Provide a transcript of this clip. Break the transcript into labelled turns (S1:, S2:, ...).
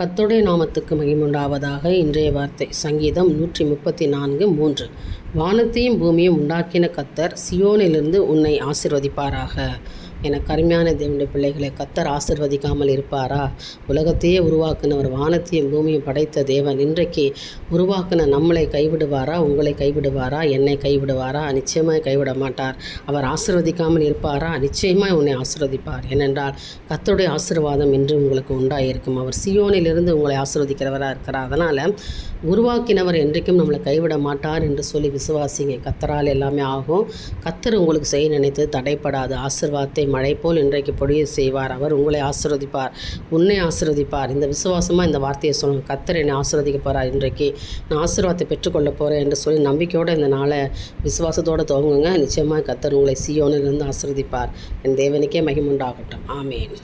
S1: கத்தோடைய நாமத்துக்கு மகிமுண்டாவதாக இன்றைய வார்த்தை. சங்கீதம் நூற்றி முப்பத்தி நான்கு மூன்று. வானத்தையும் பூமியும் உண்டாக்கின கத்தர் சியோனிலிருந்து உன்னை ஆசிர்வதிப்பாராக. என கருமையான தேவனுடைய பிள்ளைகளை கத்தர் ஆசிர்வதிக்காமல் இருப்பாரா? உலகத்தையே உருவாக்கினவர் வானத்தையும் பூமியும் படைத்த தேவன் இன்றைக்கு உருவாக்கின நம்மளை கைவிடுவாரா? உங்களை கைவிடுவாரா? என்னை கைவிடுவாரா? நிச்சயமாக கைவிட மாட்டார். அவர் ஆசிர்வதிக்காமல் இருப்பாரா? நிச்சயமாய் உன்னை ஆசிர்வதிப்பார். ஏனென்றால் கத்தருடைய ஆசீர்வாதம் இன்று உங்களுக்கு உண்டாயிருக்கும். அவர் சியோனிலிருந்து உங்களை ஆசிர்வதிக்கிறவராக இருக்கிறார். அதனால் உருவாக்கினவர் என்றைக்கும் நம்மளை கைவிட மாட்டார் என்று சொல்லி விசுவாசிங்க. கத்தரால் எல்லாமே ஆகும். கத்தர் உங்களுக்கு செய்ய நினைத்து தடைப்படாது. ஆசிர்வாதத்தை மழை போல் இன்றைக்கு பொழிய செய்வார் அவர் உங்களை ஆசிர்வதிப்பார் உன்னை ஆசிர்வதிப்பார். இந்த விசுவாசமாக இந்த வார்த்தையை சொல்லுங்கள் கத்தர் என்னை ஆசிர்வதிக்க போகிறார் இன்றைக்கு. நான் ஆசீர்வாதத்தை பெற்றுக்கொள்ள போகிறேன் என்று சொல்லி நம்பிக்கையோடு இந்த நாளை விசுவாசத்தோடு துவங்குங்க. நிச்சயமாக கத்தர் உங்களை சியோனிலிருந்து ஆசிர்வதிப்பார். என் தேவனுக்கே மகிமுண்டாகட்டும் ஆமேன்.